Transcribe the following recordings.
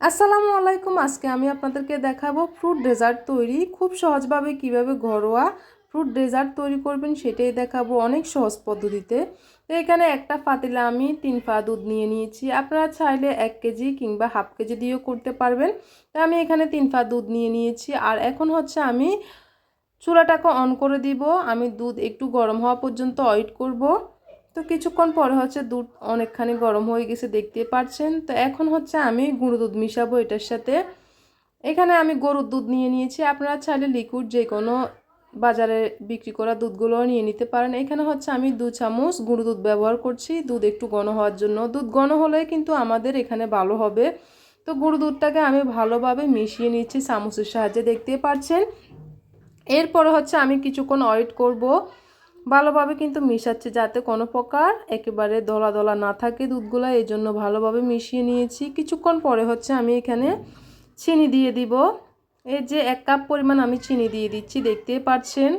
আসসালামু আলাইকুম। আজকে আমি আপনাদেরকে দেখাবো ফ্রুট ডেজার্ট তৈরি। খুব সহজভাবে কীভাবে ঘরোয়া ফ্রুট ডেজার্ট তৈরি করবেন সেটাই দেখাবো অনেক সহজ পদ্ধতিতে। তো এখানে একটা পাতিলা আমি তিন পা দুধ নিয়ে নিয়েছি। আপনারা চাইলে এক কেজি কিংবা হাফ কেজি দিয়েও করতে পারবেন। তো আমি এখানে তিন পা দুধ নিয়ে নিয়েছি। আর এখন হচ্ছে আমি চুলাটাকে অন করে দিব। আমি দুধ একটু গরম হওয়া পর্যন্ত ওয়েট করব। তো কিছুক্ষণ পরে হচ্ছে দুধ অনেকখানি গরম হয়ে গেছে, দেখতে পাচ্ছেন তো এখন হচ্ছে আমি গুঁড়ো দুধ মিশাবো এটার সাথে। এখানে আমি গরুর দুধ নিয়ে নিয়েছি। আপনারা চাইলে লিকুইড যে কোনো বাজারে বিক্রি করা দুধগুলো নিয়ে নিতে পারেন। এখানে হচ্ছে আমি দু চামচ গুঁড়ো দুধ ব্যবহার করছি। দুধ একটু ঘন হওয়ার জন্য। দুধ ঘন হলে কিন্তু আমাদের এখানে ভালো হবে। তো গুঁড়ো দুধটাকে আমি ভালোভাবে মিশিয়ে নিচ্ছি চামচের সাহায্যে, দেখতে পাচ্ছেন এরপরে হচ্ছে আমি কিছুক্ষণ ওয়েট করব। ভালোভাবে কিন্তু মিশাচ্ছি যাতে কোনো প্রকার একেবারে দলা দলা না থাকে দুধগুলো, এই জন্য ভালোভাবে মিশিয়ে নিয়েছি। কিছুক্ষণ পরে হচ্ছে আমি এখানে চিনি দিয়ে দিব। এই যে এক কাপ পরিমাণ আমি চিনি দিয়ে দিচ্ছি দেখতে পাচ্ছেন।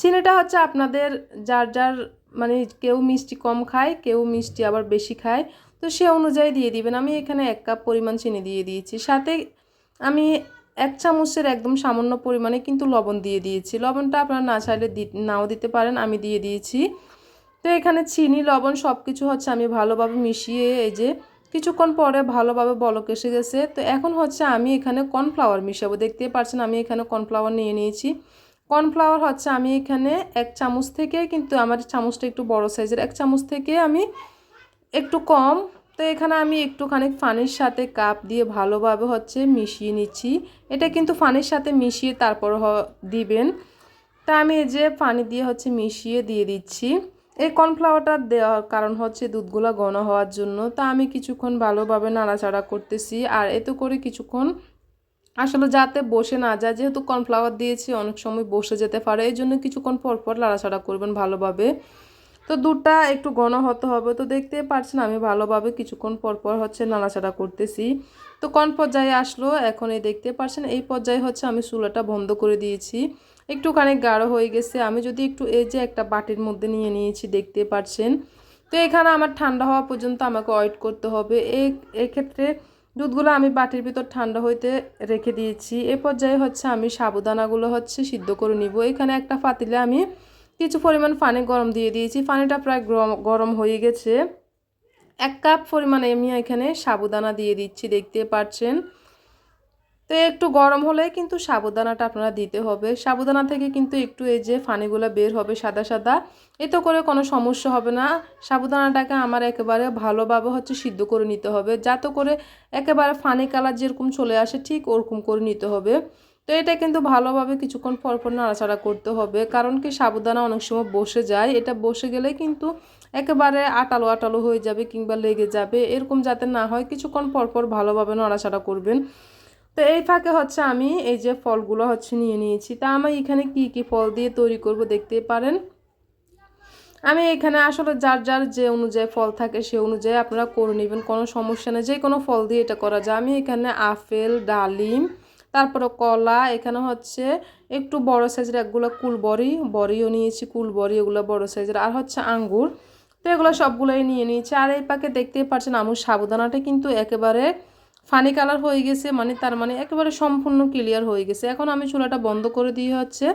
চিনিটা হচ্ছে আপনাদের যার যার মানে কেউ মিষ্টি কম খায়, কেউ মিষ্টি আবার বেশি খায়, তো সে অনুযায়ী দিয়ে দিবেন। আমি এখানে এক কাপ পরিমাণ চিনি দিয়ে দিয়েছি। সাথে আমি এক চামচের একদম সামান্য পরিমাণে কিন্তু লবণ দিয়ে দিয়েছি। লবণটা আপনারা না চাইলে নাও দিতে পারেন, আমি দিয়ে দিয়েছি। তো এখানে চিনি, লবণ সব কিছু হচ্ছে আমি ভালোভাবে মিশিয়ে এই যে কিছুক্ষণ পরে ভালোভাবে বলক এসে গেছে। তো এখন হচ্ছে আমি এখানে কর্নফ্লাওয়ার মিশাবো। দেখতে পাচ্ছেন আমি এখানে কর্নফ্লাওয়ার নিয়ে নিয়েছি। কর্নফ্লাওয়ার হচ্ছে আমি এখানে এক চামচ থেকে কিন্তু আমার চামচটা একটু বড় সাইজের, এক চামচ থেকে আমি একটু কম তো এখানে আমি একটুখানি ফানির সাথে কাপ দিয়ে ভালোভাবে হচ্ছে মিশিয়ে নিচ্ছি। এটা কিন্তু ফানির সাথে মিশিয়ে তারপর দিবেন। তা আমি এই যে পানি দিয়ে হচ্ছে মিশিয়ে দিয়ে দিচ্ছি। এই কর্নফ্লাওয়ারটা দেওয়ার কারণ হচ্ছে দুধগুলো ঘন হওয়ার জন্য। তা আমি কিছুক্ষণ ভালোভাবে নাড়াচাড়া করতেছি। আর এতে করে কিছুক্ষণ আসলে যাতে বসে না যায়, যেহেতু কর্নফ্লাওয়ার দিয়েছি, অনেক সময় বসে যেতে পারে। এই জন্য কিছুক্ষণ পরপর নাড়াচাড়া করবেন ভালোভাবে। তো দুধটা একটু ঘন হতে হবে। তো দেখতে পারছেন আমি ভালোভাবে কিছুক্ষণ পরপর হচ্ছে নাড়াচাড়া করতেছি। তো কোন পর্যায়ে আসলো? এখন এই দেখতে পারছেন, এই পর্যায়ে হচ্ছে আমি চুলাটা বন্ধ করে দিয়েছি। একটুখানি গাঢ় হয়ে গেছে। আমি যদি একটু এই যে একটা বাটির মধ্যে নিয়ে নিয়েছি, দেখতে পাচ্ছেন তো এখানে আমার ঠান্ডা হওয়া পর্যন্ত আমাকে ওয়েট করতে হবে। এই এক্ষেত্রে দুধগুলো আমি বাটির ভিতর ঠান্ডা হইতে রেখে দিয়েছি। এ পর্যায়ে হচ্ছে আমি সাবুদানাগুলো হচ্ছে সিদ্ধ করে নিব। এখানে একটা পাতিলে আমি কিছু পরিমাণ পানি গরম দিয়ে দিয়েছি। পানিটা প্রায় গরম হয়ে গেছে। এক কাপ পরিমাণে আমি এখানে সাবুদানা দিয়ে দিচ্ছি, দেখতে পাচ্ছেন। তো একটু গরম হলেই কিন্তু সাবুদানাটা আপনারা দিতে হবে। সাবুদানা থেকে কিন্তু একটু এই যে ফানিগুলো বের হবে সাদা সাদা, এতে করে কোনো সমস্যা হবে না। সাবুদানাটাকে আমার একেবারে ভালোভাবে হচ্ছে সিদ্ধ করে নিতে হবে। যাতে করে একেবারে ফানি কালার যেরকম চলে আসে, ঠিক ওরকম করে নিতে হবে। তো এটা কিন্তু ভালোভাবে কিছুক্ষণ পর পরপর নাড়াচাড়া করতে হবে। কারণ কি সাবুদানা অনেক সময় বসে যায়। এটা বসে গেলে কিন্তু একেবারে আটালো আটালো হয়ে যাবে কিংবা লেগে যাবে। এরকম যাতে না হয় কিছুক্ষণ পরপর ভালোভাবে নাড়াচাড়া করবেন। তো এই ফাঁকে হচ্ছে আমি এই যে ফলগুলো হচ্ছে নিয়ে নিয়েছি। তা আমি এখানে কি কি ফল দিয়ে তৈরি করব দেখতে পারেন? আমি এখানে আসলে যার যার যে অনুযায়ী ফল থাকে সে অনুযায়ী আপনারা করে নেবেন। কোনো সমস্যা নেই। যে কোনো ফল দিয়ে এটা করা যায়। আমি এখানে আপেল, ডালিম তারপরে কলা, এখানে হচ্ছে একটু বড় সাইজের একগুলো কুলবরি বড়িও নিয়েছি কুলবরি এগুলো বড় সাইজের আর হচ্ছে আঙ্গুর, তো এগুলো সবগুলোই নিয়ে নিয়েছি। আর এই পাকে দেখতেই পাচ্ছেন আমুর সাবুদানাটা কিন্তু একেবারে ফানি কালার হয়ে গেছে মানে তার মানে একেবারে সম্পূর্ণ ক্লিয়ার হয়ে গেছে। এখন আমি চুলাটা বন্ধ করে দিয়ে হচ্ছে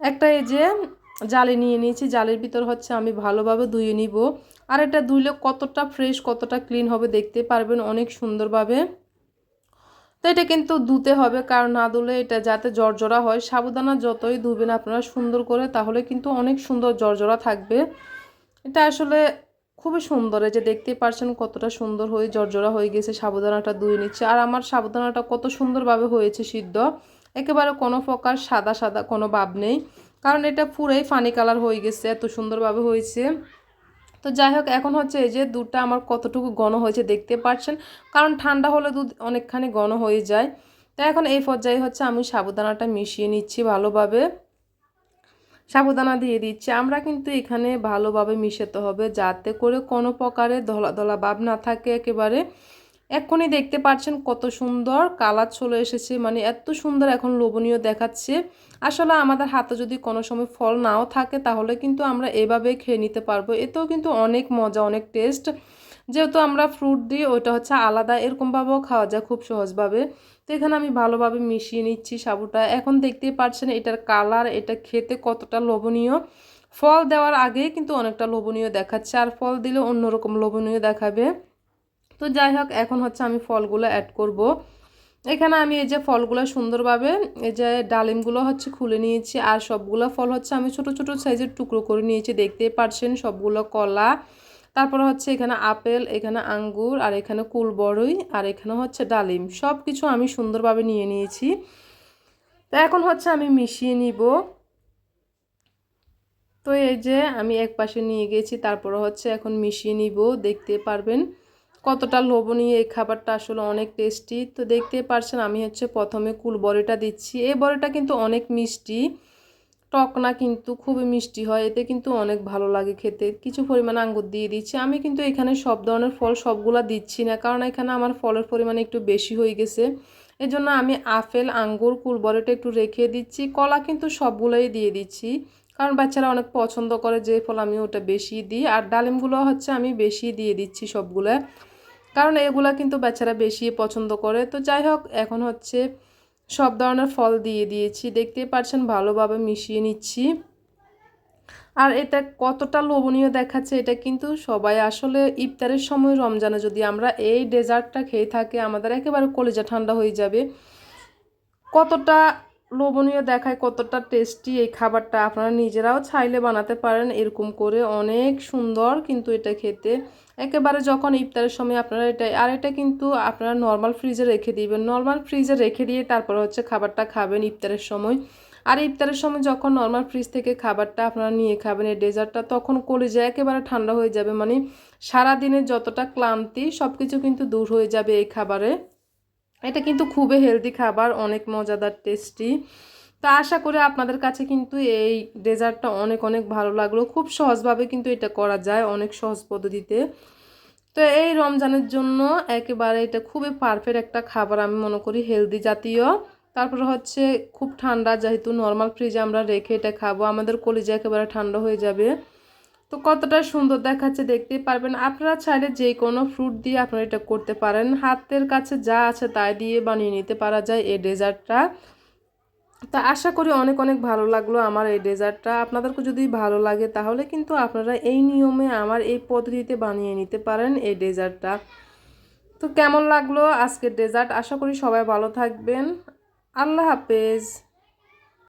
একটা এই যে জালি নিয়ে নিয়েছি। জালের ভিতর হচ্ছে আমি ভালোভাবে ধুয়ে নিব। আর এটা ধুইলে কতটা ফ্রেশ কতটা ক্লিন হবে দেখতে পারবেন অনেক সুন্দরভাবে। তো এটা কিন্তু ধুতে হবে, কারণ না ধুলে এটা যাতে জর্জরা হয়। সাবুদানা যতই ধুবেন আপনারা সুন্দর করে, তাহলে কিন্তু অনেক সুন্দর জর্জরা থাকবে। এটা আসলে খুবই সুন্দর, এই যে দেখতে পারছেন কতটা সুন্দর হয়ে জর্জরা হয়ে গেছে, সাবুদানাটা ধুয়ে নিচ্ছে। আর আমার সাবুদানাটা কত সুন্দরভাবে হয়েছে সিদ্ধ। একেবারে কোনো প্রকার সাদা সাদা কোনো ভাব নেই, কারণ এটা পুরাই ফানি কালার হয়ে গেছে, এত সুন্দরভাবে হয়েছে। তো যাই হোক, এখন হচ্ছে এই যে দুধটা আমার কতটুকু ঘন হয়েছে দেখতে পাচ্ছেন। কারণ ঠান্ডা হলে দুধ অনেকখানি ঘন হয়ে যায়। তো এখন এই পর্যায়ে হচ্ছে আমি সাবুদানাটা মিশিয়ে নিচ্ছি ভালোভাবে। সাবুদানা দিয়ে দিচ্ছি। আমরা কিন্তু এখানে ভালোভাবে মিশাতে হবে যাতে করে কোনো প্রকারে ধলা ধলা ভাব না থাকে একেবারে। এক্ষুনি দেখতে পাচ্ছেন কত সুন্দর কালার চলে এসেছে মানে এত সুন্দর এখন লোভনীয় দেখাচ্ছে। আসলে আমাদের হাতে যদি কোনো সময় ফল নাও থাকে, তাহলে কিন্তু আমরা এভাবে খেয়ে নিতে পারব। এতেও কিন্তু অনেক মজা, অনেক টেস্ট। যেহেতু আমরা ফ্রুট দিই, ওইটা হচ্ছে আলাদা, এরকমভাবেও খাওয়া যায় খুব সহজভাবে। তো এখানে আমি ভালোভাবে মিশিয়ে নিচ্ছি সাবুটা। এখন দেখতেই পাচ্ছেন এটার কালার, এটা খেতে কতটা লোভনীয়। ফল দেওয়ার আগেই কিন্তু অনেকটা লোভনীয় দেখাচ্ছে, আর ফল দিলে অন্যরকম লোভনীয় দেখাবে। তো যাই হোক, এখন হচ্ছে আমি ফলগুলো অ্যাড করব। এখানে আমি এই যে ফলগুলো সুন্দরভাবে এই যে ডালিমগুলো হচ্ছে খুলে নিয়েছি আর সবগুলো ফল হচ্ছে আমি ছোট ছোট সাইজের টুকরো করে নিয়েছি, দেখতেই পারছেন সবগুলো কলা। তারপরে হচ্ছে এখানে আপেল, এখানে আঙ্গুর, আর এখানে কুল বড়ই আর এখানে হচ্ছে ডালিম। সব কিছু আমি সুন্দরভাবে নিয়ে নিয়েছি। তো এখন হচ্ছে আমি মিশিয়ে নিব। তো এই যে আমি এক পাশে নিয়ে গেছি, তারপরে হচ্ছে এখন মিশিয়ে নিব, দেখতে পারবেন। কতটা লোভনীয় এই খাবারটা আসলে অনেক টেস্টি তো দেখতে পারছেন, আমি হচ্ছে প্রথমে কুল বড়িটা দিচ্ছি। এই বড়িটা কিন্তু অনেক মিষ্টি, টক না কিন্তু খুবই মিষ্টি হয়। এতে কিন্তু অনেক ভালো লাগে খেতে। কিছু পরিমাণ আঙ্গুর দিয়ে দিচ্ছি। আমি কিন্তু এখানে সব ধরনের ফল সবগুলা দিচ্ছি না, কারণ এখানে আমার ফলের পরিমাণ একটু বেশি হয়ে গেছে। এই জন্য আমি আপেল, আঙ্গুর কুলবরেটা একটু রেখে দিচ্ছি। কলা কিন্তু সবগুলোই দিয়ে দিচ্ছি। কারণ বাচ্চারা অনেক পছন্দ করে যে ফল আমি ওটা বেশি দিই। আর ডালিমগুলো হচ্ছে আমি বেশি দিয়ে দিচ্ছি সবগুলো। কারণ এগুলা কিন্তু বাচ্চারা বেশি পছন্দ করে। তো যাই হোক, এখন হচ্ছে সব ধরনের ফল দিয়ে দিয়েছি। দেখতেই পাচ্ছেন ভালোভাবে মিশিয়ে নিচ্ছি। আর এটা কতটা লোভনীয় দেখাচ্ছে, এটা কিন্তু সবাই আসলে ইফতারের সময় রমজানে যদি আমরা এই ডেজার্টটা খেয়ে থাকি, আমাদের একেবারে কলেজা ঠান্ডা হয়ে যাবে। কতটা লোভনীয় দেখায় কতটা টেস্টি এই খাবারটা। আপনারা নিজেরাও চাইলে বানাতে পারেন, এরকম করে অনেক সুন্দর কিন্তু এটা খেতে। একেবারে যখন ইফতারের সময় আপনারা এটা, আর এটা কিন্তু আপনারা নর্মাল ফ্রিজে রেখে দিবেন। নর্মাল ফ্রিজে রেখে দিয়ে তারপর হচ্ছে খাবারটা খাবেন ইফতারের সময়। আর ইফতারের সময় যখন নর্মাল ফ্রিজ থেকে খাবারটা আপনারা নিয়ে খাবেন এই ডেজার্টটা তখন কলেজে একেবারে ঠান্ডা হয়ে যাবে। মানে সারা সারাদিনের যতটা ক্লান্তি সব কিছু কিন্তু দূর হয়ে যাবে এই খাবারে। এটা কিন্তু খুবই হেলদি খাবার, অনেক মজাদার টেস্টি তা আশা করি আপনাদের কাছে কিন্তু এই ডেজার্টটা অনেক অনেক ভালো লাগল। খুব সহজভাবে কিন্তু এটা করা যায় অনেক সহজ পদ্ধতিতে। তো এই রমজানের জন্য একেবারে এটা খুবই পারফেক্ট একটা খাবার আমি মনে করি হেলদি জাতীয়। তারপরে হচ্ছে খুব ঠান্ডা, যেহেতু নর্মাল ফ্রিজে আমরা রেখে এটা খাব, আমাদের কলিজা একেবারে ঠান্ডা হয়ে যাবে। তো কতটা সুন্দর দেখাচ্ছে দেখতেই পারবেন। আপনারা চাইলে যে কোনো ফ্রুট দিয়ে আপনারা এটা করতে পারেন। হাতের কাছে যা আছে তাই দিয়ে বানিয়ে নিতে পারা যায় এই ডেজার্টটা। তা আশা করি অনেক অনেক ভালো লাগল আমার এই ডেজার্টটা। আপনাদেরকে যদি ভালো লাগে তাহলে কিন্তু আপনারা এই নিয়মে আমার এই পদ্ধতিতে বানিয়ে নিতে পারেন এই ডেজার্টটা। তো কেমন লাগল আজকের ডেজার্ট? আশা করি সবাই ভালো থাকবেন। আল্লাহ হাফেজ।